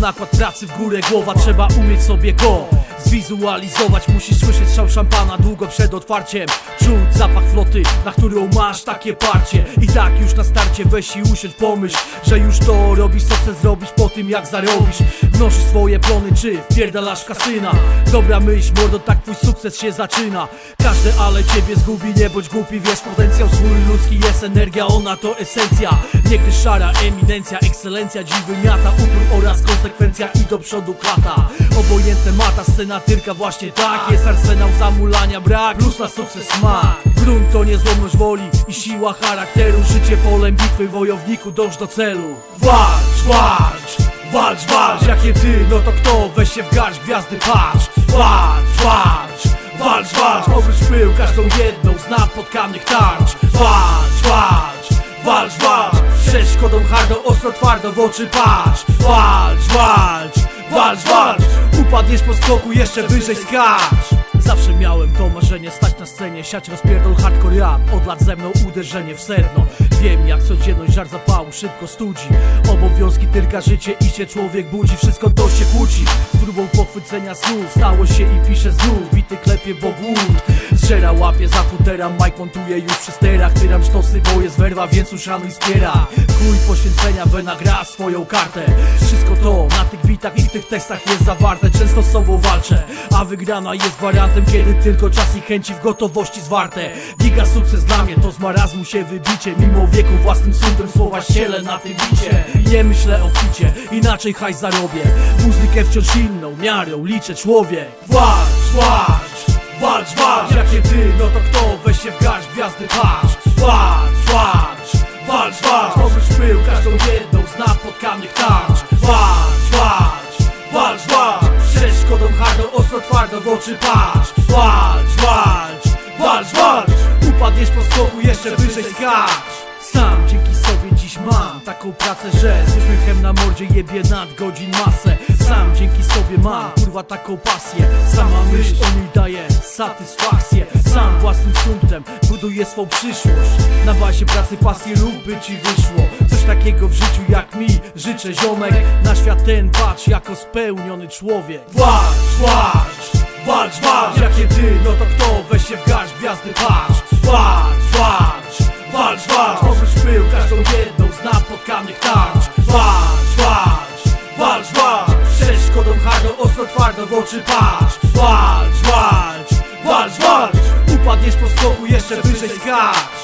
nakład pracy w górę głowa Trzeba umieć sobie go zwizualizować. Musisz słyszeć strzał szampana długo przed otwarciem. Czuć zapach floty, na którą masz takie parcie. I tak już na starcie weź i usiądź pomyśl Że już to robisz co chcesz zrobić po tym jak zarobisz. Mnożysz swoje plony czy wpierdalasz kasyna? Dobra myśl mordo, tak twój sukces się zaczyna. Każde ale ciebie zgubi, nie bądź głupi Wiesz potencjał swój ludzki jest energia, ona to esencja. Niegdyś szara eminencja, ekscelencja Dziś wymiata upór oraz konsekwencja i do przodu klata. Obojętne mata, scena tyrka właśnie tak Jest. Arsenał zamulania, brak plus na sukces smak Grunt to niezłomność woli i siła charakteru. Życie polem bitwy, wojowniku dąż do celu. Walcz, walcz, walcz, walcz. Jakie ty, no to kto? Weź się w garść, gwiazdy patrz. Walcz, walcz, walcz, walcz. Obróć pył, każdą jedną z napotkanych tarcz. Walcz, walcz, walcz, walcz. Przecież kodą hardo, ostro, twardo w oczy patrz. Walcz, walcz, walcz, walcz. Upadniesz po skoku, jeszcze wyżej skacz Zawsze miałem to marzenie stać na scenie Siać rozpierdol hardcore rap. Od lat ze mną uderzenie w sedno. Wiem jak codzienność żar zapału szybko studzi. Obowiązki tylko życie i się człowiek budzi. Wszystko to się kłóci. Z próbą pochwycenia snów Stało się i pisze znów. Bity klepie bo głód Zżera łapie za futera Mike montuje już przy sterach. Tyram sztosy bo jest werwa więc uszanuj spiera Chuj poświęcenia Wena gra swoją kartę. Wszystko to na tych bitach i tych tekstach jest zawarte. Często z sobą walczę A wygrana jest wariantem Kiedy tylko czas i chęci w gotowości zwarte. Giga sukces dla mnie to z marazmu się wybicie. Mimo wieku własnym sądem słowa ściele na tym bicie. Nie myślę o kwicie, inaczej hajs zarobię. Muzykę wciąż inną miarą liczę człowiek. Walcz, walcz, walcz, walcz Jakie ty, no to kto? Weź się w garść, gwiazdy patrz. Walcz, walcz, walcz, walcz Obróć pył, każdą jedną z napotkanych tarcz. Walcz, walcz, walcz, walcz Przecież kodą hardo, ostro, twardo w oczy patrz. Walcz, walcz, walcz, walcz Upadniesz po skoku, jeszcze wyżej skacz. Sam dzięki sobie dziś mam taką pracę, że z uśmiechem na mordzie jebie nad godzin masę. Sam dzięki sobie mam kurwa taką pasję. Sama myśl o niej daje satysfakcję. Sam własnym sumptem buduję swą przyszłość. Na bazie pracy pasji lub by ci wyszło Coś takiego w życiu jak mi. Życzę ziomek Na świat ten patrz jako spełniony człowiek. Walcz, walcz, walcz, walcz. Jakie ty, no to kto? Weź się w garść, gwiazdy patrz. Walcz, walcz, walcz, walcz. Obróć pył, każdą jedną z napotkanych tarcz. Walcz Kodą hardo, ostro, twardo w oczy patrz. Walcz, walcz, walcz, walcz. Upadniesz po skoku, jeszcze wyżej skacz